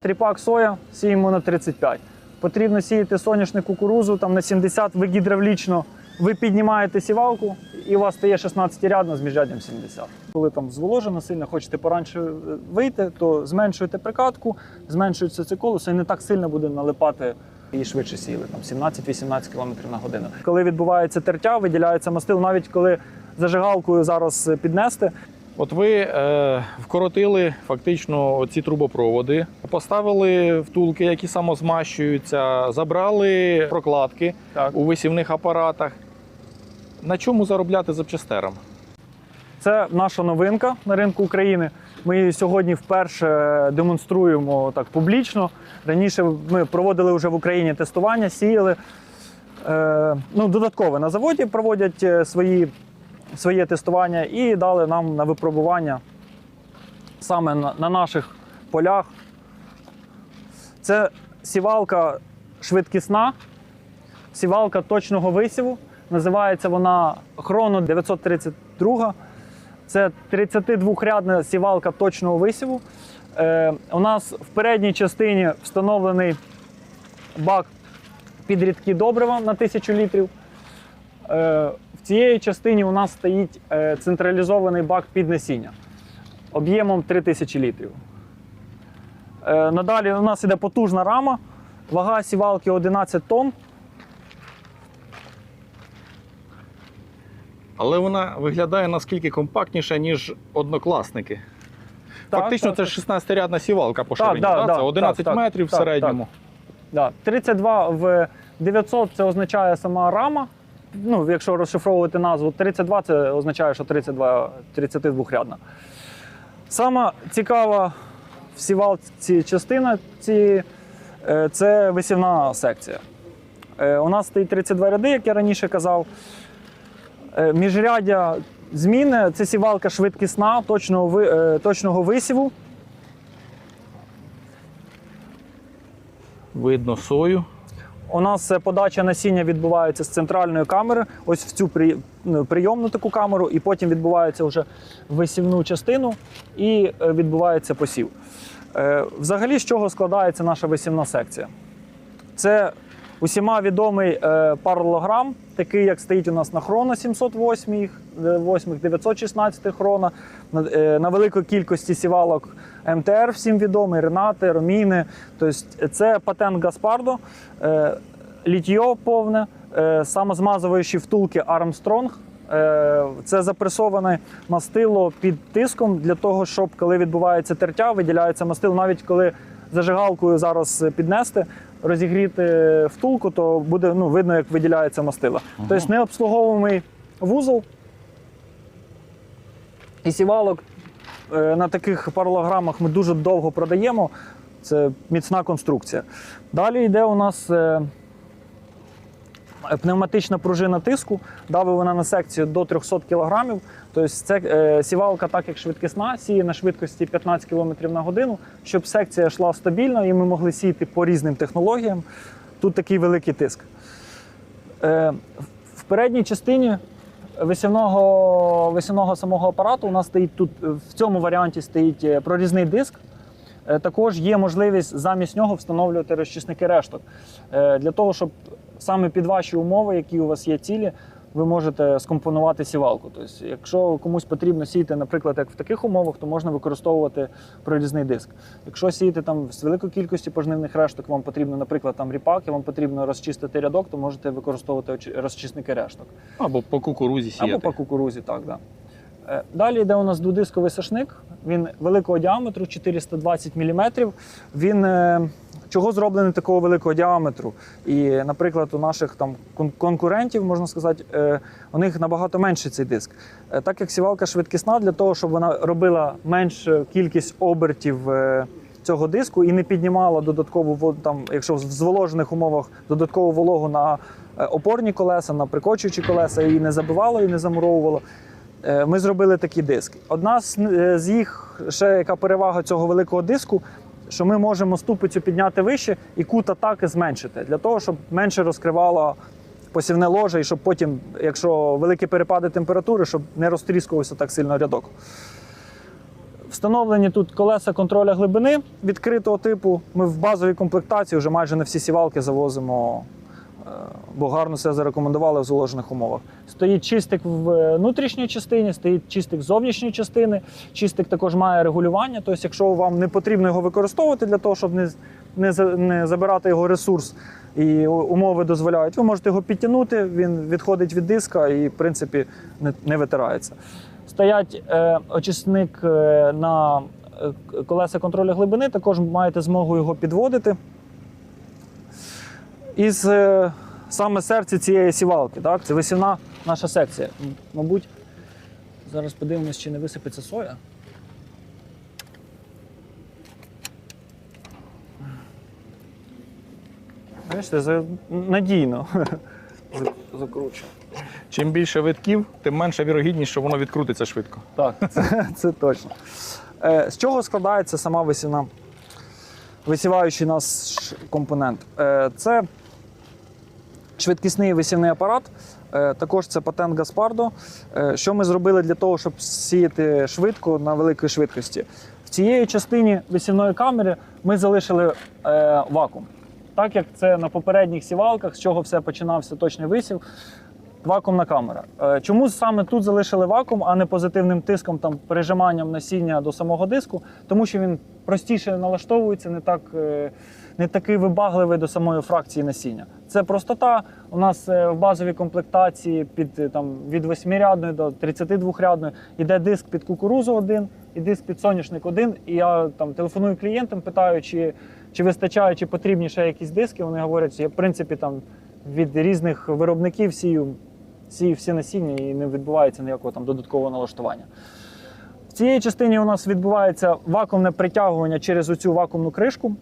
Тріпак соя сіємо на 35. Потрібно сіяти соняшник кукурузу там на 70, ви гідравлічно, ви піднімаєте сівалку і у вас стає 16-рядна з міжряддям 70. Коли там зволожено сильно, хочете поранше е, вийти, то зменшуєте прикатку, зменшується це колесо і не так сильно буде налипати і швидше сіли, там 17-18 км на годину. Коли відбувається тертя, виділяється мастил, навіть коли зажигалкою зараз піднести, От ви е, вкоротили фактично ці трубопроводи, поставили втулки, які самозмащуються, забрали прокладки Так. у висівних апаратах. На чому заробляти запчастерам? Це наша новинка на ринку України. Ми її сьогодні вперше демонструємо так публічно. Раніше ми проводили вже в Україні тестування, сіяли. Е, ну, додатково на заводі проводять е, свої, своє тестування і дали нам на випробування саме на, на наших полях. Це сівалка швидкісна, сівалка точного висіву. Називається вона Хроно 932. Це 32-рядна сівалка точного висіву. Е, у нас в передній частині встановлений бак під рідкі добрива на 1000 літрів. Е, цій частині у нас стоїть е, централізований бак під насіння об'ємом 3000 літрів. Е, надалі у нас іде потужна рама, вага сівалки 11 тонн. Але вона виглядає наскільки компактніше, ніж однокласники. Так, Фактично, так, це 16-рядна сівалка по ширині. да? да, це 11 так, так, метрів в так, середньому. 32 в 900 це означає сама рама. Ну, якщо розшифровувати назву, 32 це означає, що 32, 32-рядна. Сама цікава в сівалці частина ці, е, це висівна секція. Е, У нас стоїть 32 ряди, як я раніше казав. Е, Міжряддя зміни це сівалка швидкісна, точного, точного висіву. Видно сою. У нас е, подача насіння відбувається з центральної камери, ось в цю ну, прийомну таку камеру, і потім відбувається вже висівну частину і е, відбувається посів. Е, Взагалі, з чого складається наша висівна секція? Це усіма відомий е, паралограм, такий, як стоїть у нас на хроно 708, 8, 916 хрона, на, великій кількості сівалок МТР всім відомий, Ренати, Роміни. Тобто це патент Гаспардо, е, літьо повне, е, самозмазуючі втулки Армстронг. Е, Це запресоване мастило під тиском для того, щоб коли відбувається тертя, виділяється мастило, навіть коли зажигалкою зараз піднести, розігріти втулку, то буде ну, видно, як виділяється мастило. Тобто необслуговуваний вузол і сівалок е, на таких паралограмах ми дуже довго продаємо. Це міцна конструкція. Далі йде у нас е, пневматична пружина тиску. Давить вона на секцію до 300 кг. Тобто це е, сівалка, так як швидкісна, сіє на швидкості 15 км на годину, щоб секція йшла стабільно і ми могли сіяти по різним технологіям. Тут такий великий тиск. Е, в передній частині висівного, висівного самого апарату у нас стоїть тут е, в цьому варіанті стоїть е, прорізний диск. Е, Також є можливість замість нього встановлювати розчисники решток. Для того, щоб саме під ваші умови, які у вас є цілі, ви можете скомпонувати сівалку. Тобто, якщо комусь потрібно сіяти, наприклад, як в таких умовах, то можна використовувати прорізний диск. Якщо сіяти там з великою кількістю пожнивних решток, вам потрібно, наприклад, там ріпак, і вам потрібно розчистити рядок, то можете використовувати розчисники решток. Або по кукурузі сіяти. Або по кукурузі, так, да. Е, Далі йде у нас дводисковий сашник. Він великого діаметру, 420 мм. Він е, чого зроблений такого великого діаметру? І, наприклад, у наших там кон- конкурентів, можна сказати, е, у них набагато менший цей диск. Е, Так як сівалка швидкісна, для того, щоб вона робила меншу кількість обертів. е, Цього диску і не піднімала додаткову там, якщо в зволожених умовах додаткову вологу на е, опорні колеса, на прикочуючі колеса, і не забивало, і не замуровувало. Е, Ми зробили такі диски. Одна е, з їх, ще яка перевага цього великого диску, що ми можемо ступицю підняти вище і кут атаки зменшити, для того, щоб менше розкривало посівне ложе, і щоб потім, якщо великі перепади температури, щоб не розтріскувався так сильно рядок. Встановлені тут колеса контроля глибини відкритого типу. Ми в базовій комплектації вже майже на всі сівалки завозимо, бо гарно все зарекомендували в зволожених умовах. Стоїть чистик в внутрішній частині, стоїть чистик з зовнішньої частини. Чистик також має регулювання. Тобто, якщо вам не потрібно його використовувати для того, щоб не, не, не забирати його ресурс і умови дозволяють, ви можете його підтягнути, він відходить від диска і, в принципі, не, не витирається. Стоять е, очисник е, на е, колеса контролю глибини, також маєте змогу його підводити. Із е, саме серця цієї сівалки, так? це висівна наша секція. Мабуть, зараз подивимось, чи не висипеться соя. Бачите, надійно За- закручено. Чим більше витків, тим менша вірогідність, що воно відкрутиться швидко. Так, це, це точно. Е, з чого складається сама висівна? Висіваючий наш компонент. Е, це швидкісний висівний апарат. Е, також це патент Гаспардо. Е, що ми зробили для того, щоб сіяти швидко на великій швидкості? В цієї частині висівної камери ми залишили е, вакуум. Так як це на попередніх сівалках, з чого все починався точний висів, вакуумна камера. Чому саме тут залишили вакуум, а не позитивним тиском, там прижиманням насіння до самого диску? Тому що він простіше налаштовується, не так. Не такий вибагливий до самої фракції насіння. Це простота. У нас е, в базовій комплектації під е, там від 8-рядної до 32-рядної йде диск під кукурузу один і диск під соняшник один. І я там телефоную клієнтам, питаю, чи, чи вистачає, чи потрібні ще якісь диски. Вони говорять, що я в принципі там від різних виробників сію сію всі насіння і не відбувається ніякого там додаткового налаштування. В цій частині у нас відбувається вакуумне притягування через оцю вакуумну кришку.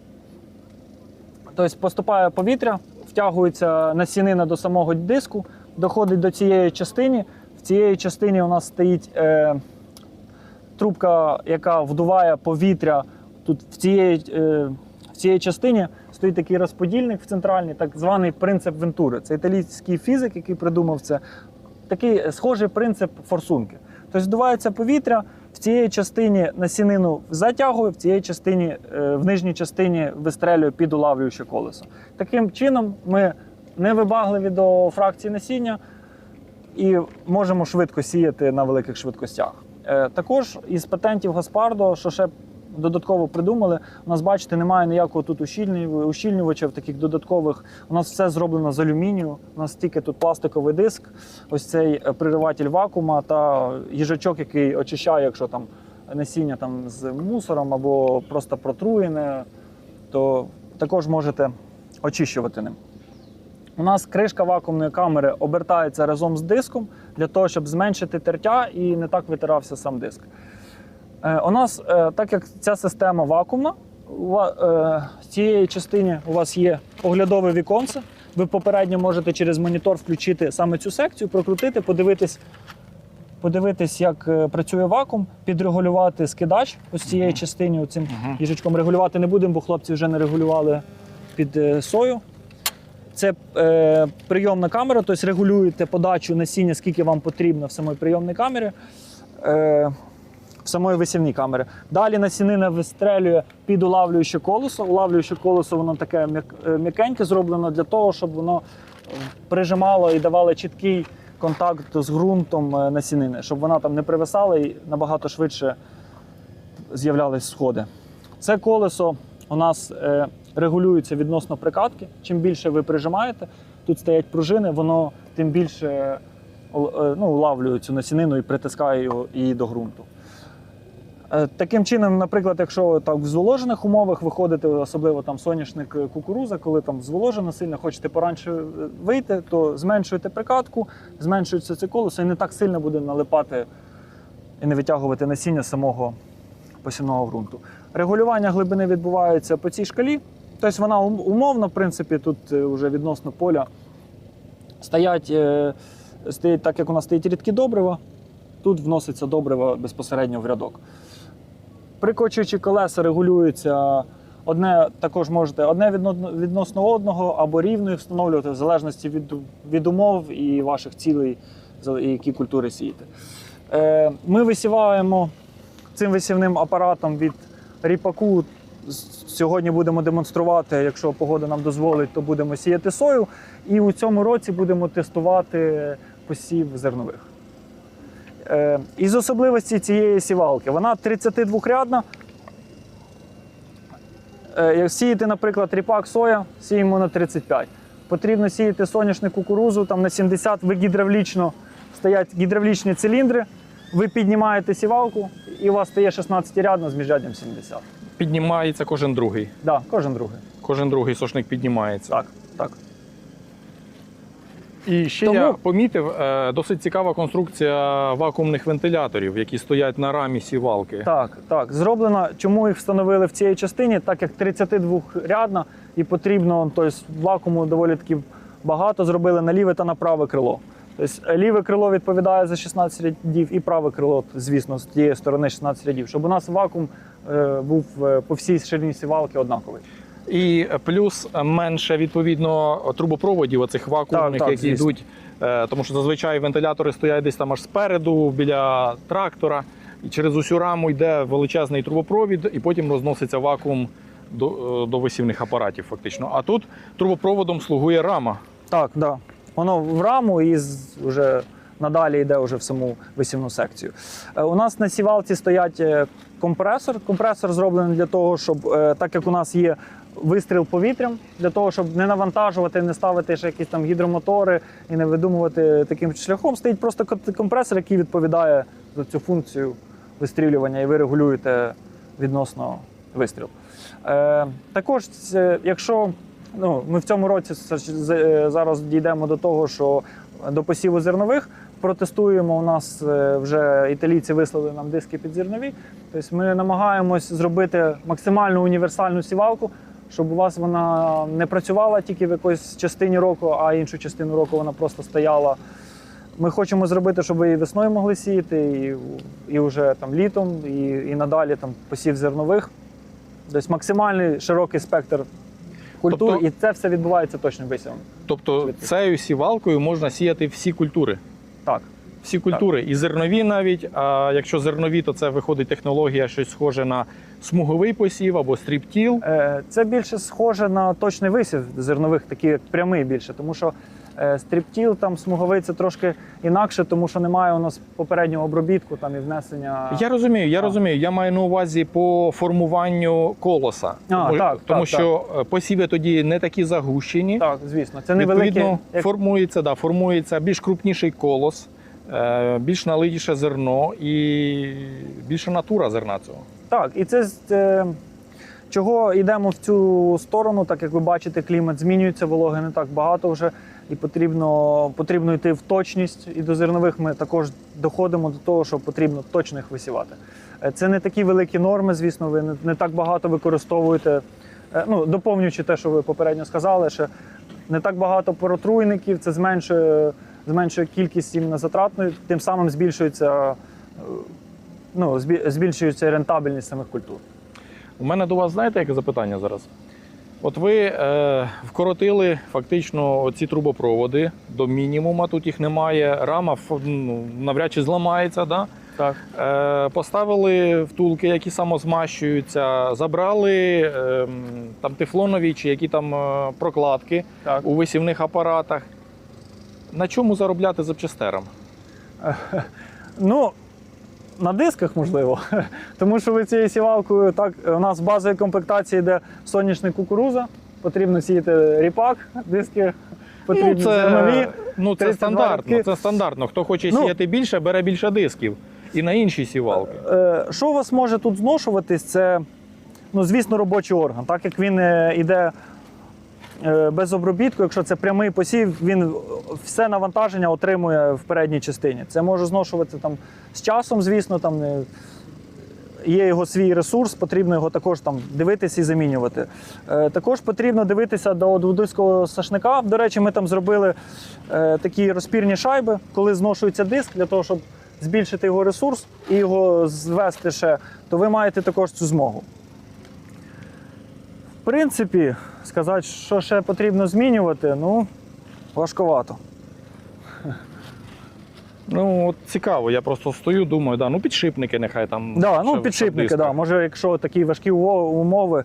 Тобто поступає повітря, втягується насінина до самого диску, доходить до цієї частини. В цієї частині у нас стоїть е, трубка, яка вдуває повітря. Тут в цієї, е, в цієї частині стоїть такий розподільник в центральній, так званий принцип Вентури. Це італійський фізик, який придумав це. Такий схожий принцип форсунки. Тобто вдувається повітря, в цієї частині насінину затягую, в цієї частині, е, в нижній частині вистрелюю під улавлююче колесо. Таким чином ми не вибагливі до фракції насіння і можемо швидко сіяти на великих швидкостях. Е, Також із патентів Гаспардо, що ще додатково придумали, у нас, бачите, немає ніякого тут ущільнювачів, таких додаткових. У нас все зроблено з алюмінію. У нас тільки тут пластиковий диск, ось цей е, пририватель вакуума та їжачок, який очищає, якщо там насіння там з мусором або просто протруєне, то також можете очищувати ним. У нас кришка вакуумної камери обертається разом з диском для того, щоб зменшити тертя і не так витирався сам диск. Е, у нас, е, так як ця система вакуумна, е, в цієї частині у вас є оглядове віконце. Ви попередньо можете через монітор включити саме цю секцію, прокрутити, подивитись, подивитись, як працює вакуум, підрегулювати скидач ось цієї частини. Цим їжачком регулювати не будемо, бо хлопці вже не регулювали під сою. Це е, прийомна камера, тобто регулюєте подачу насіння, скільки вам потрібно в самій прийомній камері, е, самої висівній камері. Далі насінина вистрелює під улавлююче колесо. Улавлююче колесо, воно таке е, м'якеньке зроблено для того, щоб воно е, прижимало і давало чіткий контакт з ґрунтом е, насінини, щоб вона там не привисала і набагато швидше з'являлись сходи. Це колесо у нас регулюється відносно прикатки. Чим більше ви прижимаєте, тут стоять пружини, воно тим більше ну, улавлює цю насінину і притискає її до ґрунту. Е, Таким чином, наприклад, якщо так в зволожених умовах виходите, особливо там соняшник е, кукуруза, коли там зволожено сильно, хочете поранше е, вийти, то зменшуєте прикатку, зменшується це колесо і не так сильно буде налипати і не витягувати насіння самого посівного ґрунту. Регулювання глибини відбувається по цій шкалі. Тобто вона умовно, в принципі, тут вже відносно поля стоять, стоїть, так як у нас стоїть рідкі добрива, тут вноситься добриво безпосередньо в рядок. Прикочуючи колеса регулюються. Одне також можете одне відносно одного або рівно їх встановлювати в залежності від, від умов і ваших цілей, і які культури сієте. Е, Ми висіваємо цим висівним апаратом від ріпаку сьогодні будемо демонструвати. Якщо погода нам дозволить, то будемо сіяти сою. І у цьому році будемо тестувати посів зернових. Е, із особливостей цієї сівалки, вона 32-рядна. Е, як сіяти, наприклад, ріпак соя, сіємо на 35. Потрібно сіяти соняшник кукурузу там на 70, ви гідравлічно стоять гідравлічні циліндри, ви піднімаєте сівалку і у вас стає 16 рядно з міжряддям 70. Піднімається кожен другий. Да, кожен другий. Кожен другий сошник піднімається. Так, так. І ще Тому- я помітив е, досить цікава конструкція вакуумних вентиляторів, які стоять на рамі сівалки. Так, так. Зроблено. Чому їх встановили в цій частині? Так як 32-рядна і потрібно, тобто вакууму доволі таки багато зробили на ліве та на праве крило. Тобто ліве крило відповідає за 16 рядів, і праве крило, звісно, з тієї сторони 16 рядів, щоб у нас вакуум е, був е, по всій ширині сівалки однаковий. І плюс менше відповідно трубопроводів оцих вакуумних, Так, так, які звісно. йдуть. е, Тому що зазвичай вентилятори стоять десь там аж спереду, біля трактора, і через усю раму йде величезний трубопровід, і потім розноситься вакуум до, е, до висівних апаратів, фактично. А тут трубопроводом слугує рама. Так, да. Воно в раму і вже надалі йде вже в саму висівну секцію. Е, У нас на сівалці стоять компресор. Компресор зроблений для того, щоб так як у нас є вистріл повітрям, для того, щоб не навантажувати, не ставити ще якісь там гідромотори і не видумувати таким шляхом. Стоїть просто компресор, який відповідає за цю функцію вистрілювання, і ви регулюєте відносно вистріл. Е, також, якщо ну, ми в цьому році е, зараз дійдемо до того, що до посіву зернових протестуємо. У нас е, вже італійці вислали нам диски під зернові. Тобто ми намагаємось зробити максимально універсальну сівалку, щоб у вас вона не працювала тільки в якоїсь частині року, а іншу частину року вона просто стояла. Ми хочемо зробити, щоб ви і весною могли сіяти, і, і вже там літом, і, і надалі там посів зернових. Тобто максимальний широкий спектр культур, Тобто- і це все відбувається точним висівом. Тобто цією сівалкою можна сіяти всі культури. Так. Всі культури, і зернові навіть. А якщо зернові, то це виходить технологія щось схоже на смуговий посів або стріптіл. Е, Це більше схоже на точний висів зернових, такий як прямий більше, тому що е, стріптіл там смуговий це трошки інакше, тому що немає у нас попереднього обробітку там і внесення. Я розумію, я А. розумію. Я маю на увазі по формуванню колоса. тому так, тому так, що е, посіви тоді не такі загущені. Так, звісно, це невелике. Відповідно, як- формується, да, формується більш крупніший колос, більш налитіше зерно і більша натура зерна цього. Так, і це, е, чого йдемо в цю сторону, так як ви бачите, клімат змінюється, вологи не так багато вже, і потрібно, потрібно йти в точність. І до зернових ми також доходимо до того, що потрібно точно їх висівати. Е, Це не такі великі норми, звісно, ви не, так багато використовуєте. Е, Ну, доповнюючи те, що ви попередньо сказали, що не так багато протруйників, це зменшує, зменшує кількість іменно затратної, тим самим збільшується, ну, збільшується рентабельність самих культур. У мене до вас, знаєте, яке запитання зараз? От ви е, вкоротили фактично ці трубопроводи до мінімума, тут їх немає, рама ну, навряд чи зламається. Да? Так. Е, поставили втулки, які самозмащуються, забрали е, там тефлонові чи які там е, прокладки Так. у висівних апаратах. На чому заробляти запчастерам? Ну, на дисках можливо. Тому що ви цією сівалкою, так, у нас в базовій комплектації йде соняшник кукуруза, потрібно сіяти ріпак, диски потрібні ну, це, зернові. ну, це стандартно. рядки. Це стандартно. Хто хоче Ну, сіяти більше, бере більше дисків. І на інші сівалки. Е, Що у вас може тут зношуватись, це, ну, звісно, робочий орган. Так як він е, іде е, без обробітку, якщо це прямий посів, він все навантаження отримує в передній частині. Це може зношуватися там з часом, звісно, там. Є його свій ресурс, потрібно його також там дивитися і замінювати. Е, також потрібно дивитися до дводиського сашника. До речі, ми там зробили е, такі розпірні шайби, коли зношується диск, для того, щоб збільшити його ресурс і його звести ще, то ви маєте також цю змогу. В принципі, сказати, що ще потрібно змінювати, ну, важковато. Ну, от цікаво, я просто стою, думаю, да, ну підшипники нехай там. Да, ще ну в підшипники, да. Може, якщо такі важкі умови,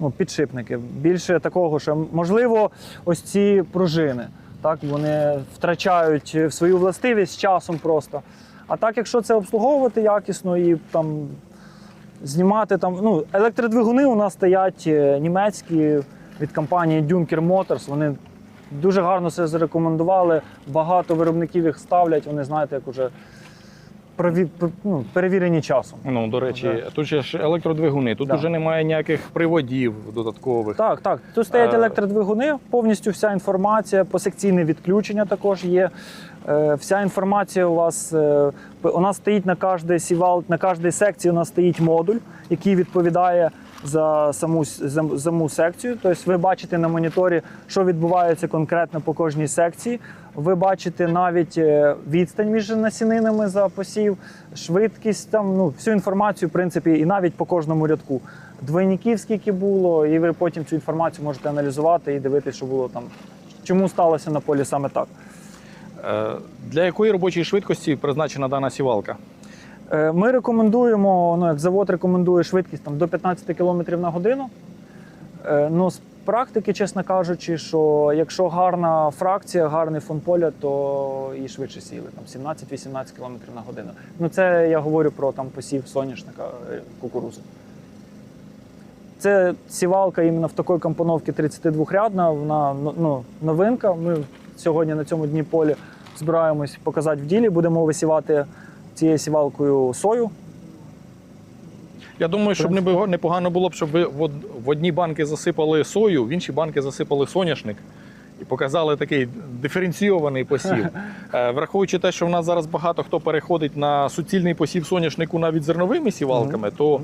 ну, підшипники. Більше такого, що можливо, ось ці пружини. Так, вони втрачають свою властивість з часом просто. А так, якщо це обслуговувати якісно і там знімати там. Ну, електродвигуни у нас стоять е, німецькі від компанії Dunker Motors. Вони дуже гарно це зарекомендували. Багато виробників їх ставлять. Вони знаєте, як уже прові... ну, перевірені часом. Ну, до речі, Вже. тут ще ж електродвигуни, тут Да. вже немає ніяких приводів додаткових. Так, так. Тут стоять Е, електродвигуни, повністю вся інформація, посекційне відключення також є. Е, Вся інформація у вас е, у нас стоїть на кожній сівал, на кожній секції у нас стоїть модуль, який відповідає за саму, за саму секцію. Тобто ви бачите на моніторі, що відбувається конкретно по кожній секції. Ви бачите навіть е, відстань між насінинами за посів, швидкість, там, ну, всю інформацію, в принципі, і навіть по кожному рядку. Двойників скільки було, і ви потім цю інформацію можете аналізувати і дивитися, що було там, чому сталося на полі саме так. Е, Для якої робочої швидкості призначена дана сівалка? Е, Ми рекомендуємо, ну як завод рекомендує швидкість там, до 15 км на годину. Е, Ну, з практики, чесно кажучи, що якщо гарна фракція, гарний фон поля, то і швидше сіли, там 17-18 км на годину. Ну, це я говорю про там посів соняшника е, кукурузи. Це сівалка іменно в такій компоновці 32-рядна, вона ну, ну, новинка. Ми сьогодні на цьому дні полі збираємось показати в ділі. Будемо висівати цією сівалкою сою. Я думаю, щоб непогано було б, щоб ви в од- одні банки засипали сою, в інші банки засипали соняшник і показали такий диференційований посів. Е, Враховуючи те, що в нас зараз багато хто переходить на суцільний посів соняшнику навіть зерновими сівалками, то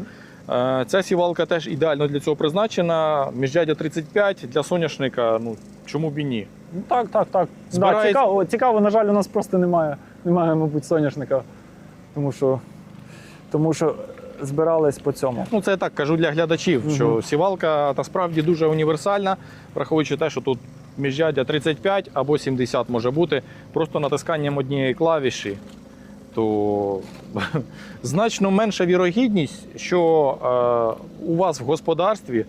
е, ця сівалка теж ідеально для цього призначена. Міждядя 35 для соняшника, ну чому б і ні? Ну, так, так, так. Да, цікаво, цікаво, на жаль, у нас просто немає, немає, мабуть, соняшника. Тому що, тому що збирались по цьому. Ну, це я так кажу для глядачів, Мгм. що сівалка насправді дуже універсальна, враховуючи те, що тут міждядя 35 або 70 може бути, просто натисканням однієї клавіші, то значно менша вірогідність, що е, у вас в господарстві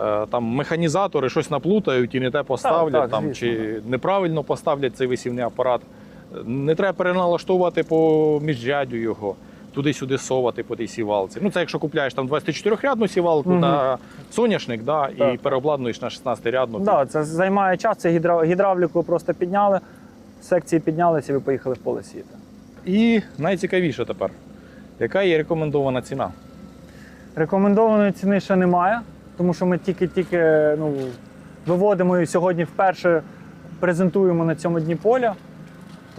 е, там механізатори щось наплутають і не те поставлять, так, там, звісно. чи неправильно поставлять цей висівний апарат. Не треба переналаштовувати по міждядю його. Туди-сюди совати по тій сівалці. Ну, це якщо купляєш там 24-рядну сівалку Мгм. на соняшник, да, і переобладнуєш на 16-рядну. Да, це займає час, це гідра... гідравліку просто підняли, секції піднялися і ви поїхали в поле сіяти. І найцікавіше тепер, яка є рекомендована ціна? Рекомендованої ціни ще немає, тому що ми тільки-тільки ну, виводимо і сьогодні вперше презентуємо на цьому дні поля.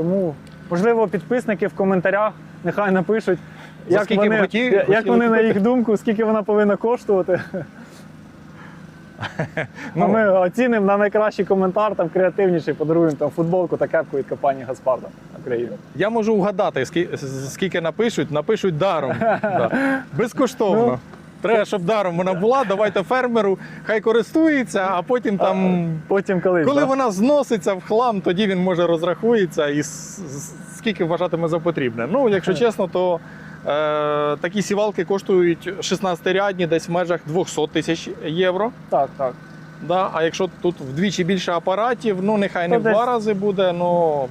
Тому, можливо, підписники в коментарях нехай напишуть, За як скільки вони, хоті- як хотіли вони на купити? їх думку, скільки вона повинна коштувати. Ну, А ми оцінимо на найкращий коментар, там креативніший, подаруємо там футболку та кепку від компанії Гаспарда України. Я можу вгадати, скі- скільки напишуть, напишуть даром. Да. Безкоштовно. Треба, щоб даром вона була, давайте фермеру, хай користується, а потім там. Потім колись. Коли да? вона зноситься в хлам, тоді він може розрахується і скільки вважатиме за потрібне. Ну, якщо чесно, то е, такі сівалки коштують 16-рядні десь в межах 200 тисяч євро. Так, так. Да? А якщо тут вдвічі більше апаратів, ну нехай не То в два рази буде, ну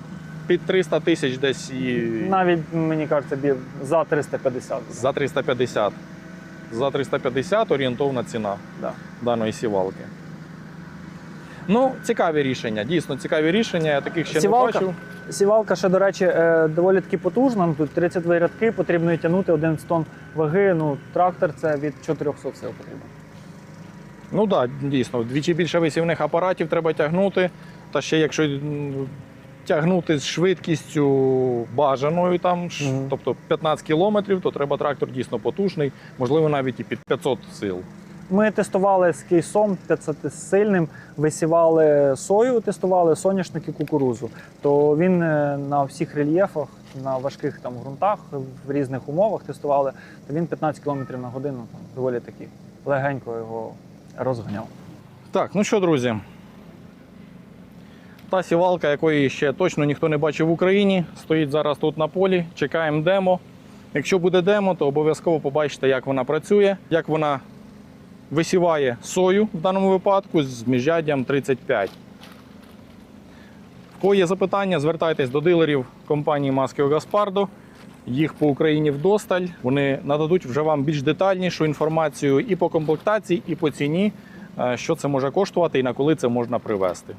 під 300 тисяч десь і Навіть, мені кажеться, за 350. за 350. За 350 орієнтовна ціна Да. даної сівалки. Ну, цікаві рішення, дійсно цікаві рішення. Я таких ще Сівалка? не бачив. Сівалка ще, до речі, е, доволі таки потужна. Ну, Тут 32 рядки, потрібно тягнути 11 тонн ваги. Ну, трактор це від 400 сил потрібно. Ну так, да, дійсно, вдвічі більше висівних апаратів треба тягнути. Та ще якщо тягнути з швидкістю бажаною, там, Мгм. тобто 15 кілометрів, то треба трактор дійсно потужний, можливо, навіть і під 500 сил. Ми тестували з кейсом 500 сильним, висівали сою, тестували соняшник і кукурузу. То він е, на всіх рельєфах, на важких там ґрунтах, в різних умовах тестували, то він 15 км на годину там, доволі таки легенько його розганяв. Так, ну що, друзі. Та сівалка, якої ще точно ніхто не бачив в Україні, стоїть зараз тут на полі. Чекаємо демо. Якщо буде демо, то обов'язково побачите, як вона працює, як вона висіває сою в даному випадку з міждям 35. В кого є запитання, звертайтесь до дилерів компанії Маскіо Гаспардо. Їх по Україні вдосталь. Вони нададуть вже вам більш детальнішу інформацію і по комплектації, і по ціні, е, що це може коштувати і на коли це можна привезти.